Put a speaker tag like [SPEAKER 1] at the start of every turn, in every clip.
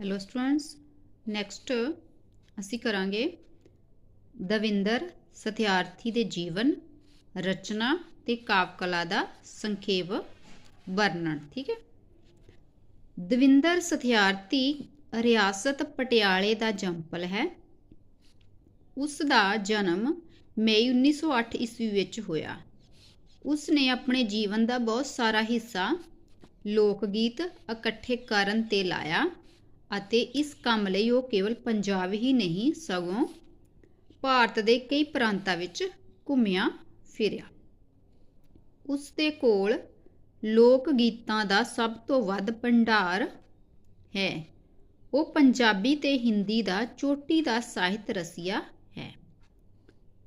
[SPEAKER 1] Hello students next ਅਸੀਂ ਕਰਾਂਗੇ ਦਵਿੰਦਰ ਸਥਿਆਰਥੀ ਦੇ ਜੀਵਨ, ਰਚਨਾ ਤੇ ਕਾਵ ਕਲਾ ਦਾ ਸੰਖੇਪ ਵਰਣਨ, ਠੀਕ ਹੈ? ਦਵਿੰਦਰ ਸਥਿਆਰਥੀ ਰਿਆਸਤ ਪਟਿਆਲੇ ਦਾ ਜੰਪਲ ਹੈ। ਉਸ ਦਾ ਜਨਮ ਮਈ 1908 ਈਸਵੀ ਵਿੱਚ ਹੋਇਆ। ਉਸ ਨੇ ਆਪਣੇ ਜੀਵਨ ਦਾ ਬਹੁਤ ਸਾਰਾ ਹਿੱਸਾ ਲੋਕ ਗੀਤ ਇਕੱਠੇ ਕਰਨ ਤੇ ਲਾਇਆ। ਅਤੇ ਇਸ ਕੰਮ ਲਈ ਉਹ ਕੇਵਲ ਪੰਜਾਬ ਹੀ ਨਹੀਂ, ਸਗੋਂ ਭਾਰਤ ਦੇ ਕਈ ਪ੍ਰਾਂਤਾਂ ਵਿੱਚ ਘੁੰਮਿਆ ਫਿਰਿਆ। ਉਸ ਦੇ ਕੋਲ ਲੋਕ ਗੀਤਾਂ ਦਾ ਸਭ ਤੋਂ ਵੱਧ ਭੰਡਾਰ ਹੈ। ਉਹ ਪੰਜਾਬੀ ਤੇ ਹਿੰਦੀ ਦਾ ਚੋਟੀ ਦਾ ਸਾਹਿਤ ਰਸੀਆ ਹੈ।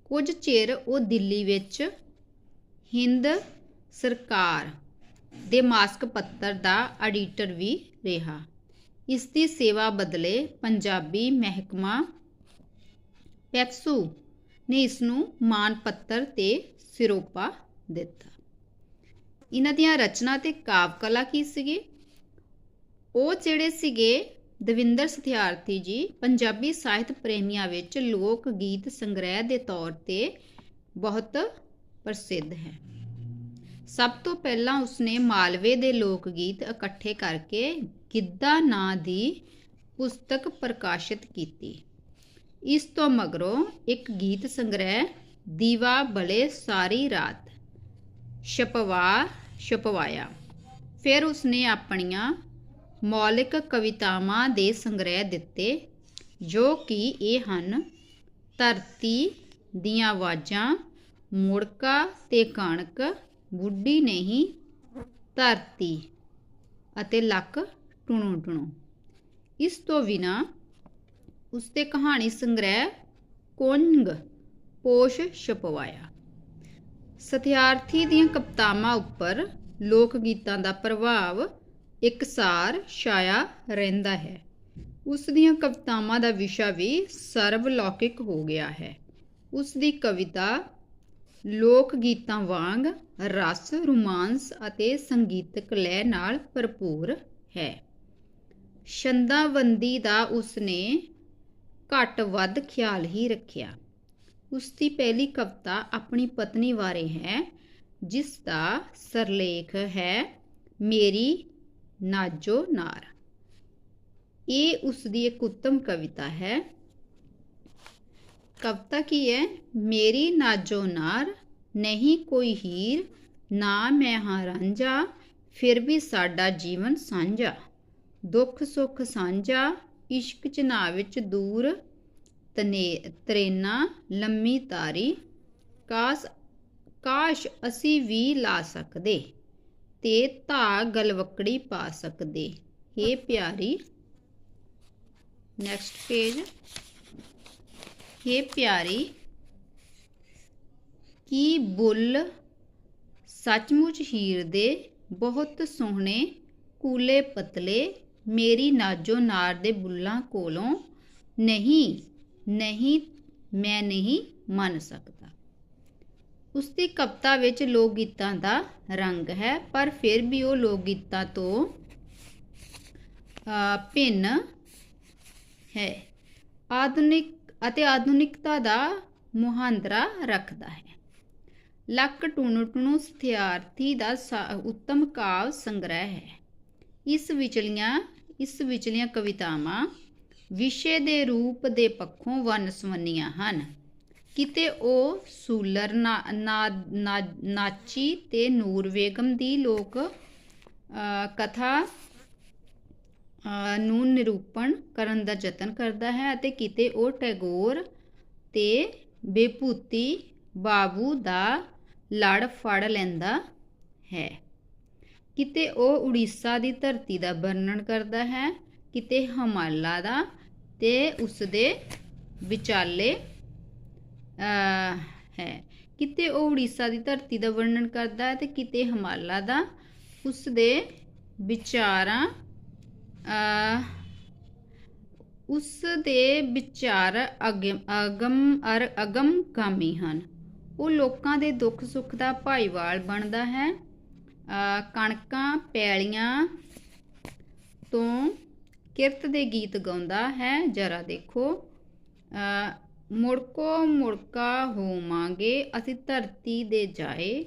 [SPEAKER 1] ਕੁਝ ਚਿਰ ਉਹ ਦਿੱਲੀ ਵਿੱਚ ਹਿੰਦ ਸਰਕਾਰ ਦੇ ਮਾਸਕ ਪੱਤਰ ਦਾ ਐਡੀਟਰ ਵੀ ਰਿਹਾ। ਇਸ ਦੀ ਸੇਵਾ ਬਦਲੇ ਪੰਜਾਬੀ ਮਹਿਕਮਾ ਪੈਕਸੂ ਨੇ ਇਸ ਨੂੰ ਮਾਨ ਪੱਤਰ ਤੇ ਸਿਰੋਪਾ ਦਿੱਤਾ। ਇਹਨਾਂ ਦੀਆਂ ਰਚਨਾ ਤੇ ਕਾਵ ਕਲਾ ਕੀ ਸੀਗੀ? ਉਹ ਜਿਹੜੇ ਸੀਗੇ ਦਵਿੰਦਰ ਸਥਿਆਰਥੀ ਜੀ, ਪੰਜਾਬੀ ਸਾਹਿਤ ਪ੍ਰੇਮੀਆਂ ਵਿੱਚ ਲੋਕ ਗੀਤ ਸੰਗ੍ਰਹਿ ਦੇ ਤੌਰ ਤੇ ਬਹੁਤ ਪ੍ਰਸਿੱਧ ਹੈ। ਸਭ ਤੋਂ ਪਹਿਲਾਂ ਉਸਨੇ ਮਾਲਵੇ ਦੇ ਲੋਕ ਗੀਤ ਇਕੱਠੇ ਕਰਕੇ ਗਿੱਧਾ ਨਾਂ ਦੀ ਪੁਸਤਕ ਪ੍ਰਕਾਸ਼ਿਤ ਕੀਤੀ? ਇਸ ਤੋਂ ਮਗਰੋਂ ਇੱਕ ਗੀਤ ਸੰਗ੍ਰਹਿ, ਦੀਵਾ ਬਲੇ ਸਾਰੀ ਰਾਤ, ਛਪਵਾ ਛਪਵਾਇਆ। ਫਿਰ ਉਸਨੇ ਆਪਣੀਆਂ ਮੌਲਿਕ ਕਵਿਤਾਵਾਂ ਦੇ ਸੰਗ੍ਰਹਿ ਦਿੱਤੇ, ਜੋ ਕਿ ਇਹ ਹਨ, ਧਰਤੀ ਦੀਆਂ ਆਵਾਜ਼ਾਂ, ਮੁੜਕਾ ਤੇ ਕਣਕ, ਬੁੱਢੀ ਨਹੀਂ, ਧਰਤੀ ਅਤੇ ਲੱਕ ਟੁਣੂ, ਟੁਣੋ। ਇਸ ਤੋਂ ਬਿਨਾ ਉਸ ਤੇ ਕਹਾਣੀ ਸੰਗ੍ਰਹਿ ਕੋੰਗ ਪੋਸ਼ ਛਪਵਾਇਆ। ਸਥਿਆਰਥੀ ਦੀਆਂ ਕਵਿਤਾਵਾਂ ਉੱਪਰ ਲੋਕ ਗੀਤਾਂ ਦਾ ਪ੍ਰਭਾਵ ਇਕਸਾਰ ਛਾਇਆ ਰਹਿੰਦਾ ਹੈ। ਉਸ ਦੀਆਂ ਕਵਿਤਾਵਾਂ ਦਾ ਵਿਸ਼ਾ ਵੀ ਸਰਵ ਲੌਕਿਕ ਹੋ ਗਿਆ ਹੈ। ਉਸ ਦੀ ਕਵਿਤਾ ਲੋਕ ਗੀਤਾਂ ਵਾਂਗ ਰਸ, ਰੋਮਾਂਸ ਅਤੇ ਸੰਗੀਤਕ ਲੈਅ ਨਾਲ ਭਰਪੂਰ ਹੈ। ਛੰਦਾਬੰਦੀ ਦਾ ਉਸਨੇ ਘੱਟ ਵੱਧ ਖਿਆਲ ਹੀ ਰੱਖਿਆ। ਉਸ ਦੀ ਪਹਿਲੀ ਕਵਿਤਾ ਆਪਣੀ ਪਤਨੀ ਬਾਰੇ ਹੈ, ਜਿਸ ਦਾ ਸਰਲੇਖ ਹੈ, ਮੇਰੀ ਨਾਜੋ ਨਾਰ। ਇਹ ਉਸ ਦੀ ਇੱਕ ਉੱਤਮ ਕਵਿਤਾ ਹੈ। ਕਵਿਤਾ ਕੀ ਹੈ? ਮੇਰੀ ਨਾਜੋ ਨਾਰ, ਨਹੀਂ ਕੋਈ ਹੀਰ, ਨਾ ਮੈਂ ਹਾਂ ਰਾਂਝਾ, ਫਿਰ ਵੀ ਸਾਡਾ ਜੀਵਨ ਸਾਂਝਾ। ਦੁੱਖ ਸੁੱਖ ਸਾਂਝਾ, ਇਸ਼ਕ ਚਨਾ ਵਿੱਚ ਦੂਰ, ਤਨੇ ਤਰੇਨਾ ਲੰਮੀ ਤਾਰੀ, ਕਾਸ, ਕਾਸ਼ ਅਸੀਂ ਵੀ ਲਾ ਸਕਦੇ, ਤੇ ਧਾ ਗਲਵਕੜੀ ਪਾ ਸਕਦੇ। हे ਪਿਆਰੀ। ਨੈਕਸਟ ਪੇਜ हे ਪਿਆਰੀ। ਕੀ ਬੁੱਲ ਸੱਚਮੁੱਚ ਹੀਰ ਦੇ ਬਹੁਤ ਸੋਹਣੇ, ਕੂਲੇ ਪਤਲੇ ਮੇਰੀ ਨਾਜੋ ਨਾਰ ਦੇ ਬੁੱਲਾਂ ਕੋਲੋਂ ਨਹੀਂ ਨਹੀਂ, ਮੈਂ ਨਹੀਂ ਮੰਨ ਸਕਦਾ। ਉਸ ਦੀ ਕਵਿਤਾ ਵਿੱਚ ਲੋਕ ਗੀਤਾਂ ਦਾ ਰੰਗ ਹੈ, ਪਰ ਫਿਰ ਵੀ ਉਹ ਲੋਕ ਗੀਤਾਂ ਤੋਂ ਭਿੰਨ ਹੈ। ਆਧੁਨਿਕ ਅਤੇ ਆਧੁਨਿਕਤਾ ਦਾ ਮੁਹਾਂਦਰਾ ਰੱਖਦਾ ਹੈ। ਲੱਕ ਟੂਨੂ ਟੁਣੂ ਸਥਿਆਰਥੀ ਦਾ ਉੱਤਮ ਕਾਵ ਸੰਗ੍ਰਹਿ ਹੈ। ਇਸ ਵਿਚਲੀਆਂ ਇਸ ਵਿਚਲੀਆਂ ਕਵਿਤਾਵਾਂ ਵਿਸ਼ੇ ਦੇ ਰੂਪ ਦੇ ਪੱਖੋਂ ਵੰਨਸਵੰਨੀਆਂ ਹਨ। ਕਿਤੇ ਉਹ ਸੂਲਰ ਨਾਚੀ ਤੇ ਨੂਰ ਬੇਗਮ ਦੀ ਲੋਕ ਕਥਾ ਨੂੰ ਨਿਰੂਪਣ ਕਰਨ ਦਾ ਯਤਨ ਕਰਦਾ ਹੈ ਅਤੇ ਕਿਤੇ ਉਹ ਟੈਗੋਰ ਤੇ ਬੇਪੂਤੀ ਬਾਬੂ ਦਾ ਲੜ ਫੜ ਲੈਂਦਾ ਹੈ। ਕਿਤੇ ਉਹ ਉੜੀਸਾ ਦੀ ਧਰਤੀ ਦਾ ਵਰਣਨ ਕਰਦਾ ਹੈ, ਕਿਤੇ ਹਿਮਾਲਾ ਦਾ, ਤੇ ਉਸ ਦੇ ਵਿਚਾਲੇ ਹੈ। ਕਿਤੇ ਉਹ ਉੜੀਸਾ ਦੀ ਧਰਤੀ ਦਾ ਵਰਣਨ ਕਰਦਾ ਹੈ ਤੇ ਕਿਤੇ ਹਿਮਾਲਾ ਦਾ ਉਸ ਦੇ ਵਿਚਾਰਾਂ ਉਸ ਦੇ ਵਿਚਾਰ ਅਗਮ ਅਰ ਅਗਮਗਾਮੀ ਹਨ। ਉਹ ਲੋਕਾਂ ਦੇ ਦੁੱਖ ਸੁੱਖ ਦਾ ਭਾਈਵਾਲ ਬਣਦਾ ਹੈ। ਕਣਕਾਂ ਪੈਲੀਆਂ ਤੋਂ ਕਿਰਤ ਦੇ ਗੀਤ ਗਾਉਂਦਾ ਹੈ। ਜਰਾ ਦੇਖੋ। ਮੁੜਕੋ ਮੁੜਕਾ ਹੋਵਾਂਗੇ ਅਸੀਂ ਧਰਤੀ ਦੇ ਜਾਏ।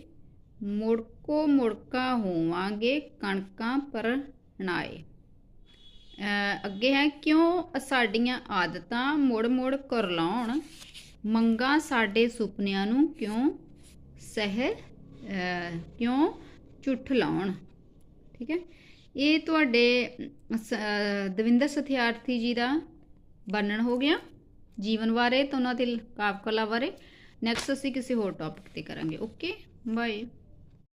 [SPEAKER 1] ਮੁੜਕੋ ਮੁੜਕਾ ਹੋਵਾਂਗੇ ਕਣਕਾਂ ਪਰਣਾਏ। ਅ, ਅੱਗੇ ਹੈ ਕਿਉਂ ਸਾਡੀਆਂ ਆਦਤਾਂ ਮੁੜ ਮੁੜ ਕਰਲਾਉਣ? ਮੰਗਾ ਸਾਡੇ ਸੁਪਨਿਆਂ ਨੂੰ ਕਿਉਂ ਸਹਿ ਅ, ਕਿਉਂ ਝੁੱਠ ਲਾਉਣ। ਠੀਕ ਹੈ? ਇਹ ਤੁਹਾਡੇ ਸ- ਦਵਿੰਦਰ ਸਥਿਆਰਥੀ ਜੀ ਦਾ ਵਰਣਨ ਹੋ ਗਿਆ। ਜੀਵਨ ਬਾਰੇ ਤੇ ਉਹਨਾਂ ਦੇ ਕਾਵ ਕਲਾ ਬਾਰੇ। ਨੈਕਸਟ ਅਸੀਂ ਕਿਸੇ ਹੋਰ ਟੌਪਿਕ ਤੇ ਕਰਾਂਗੇ। Okay bye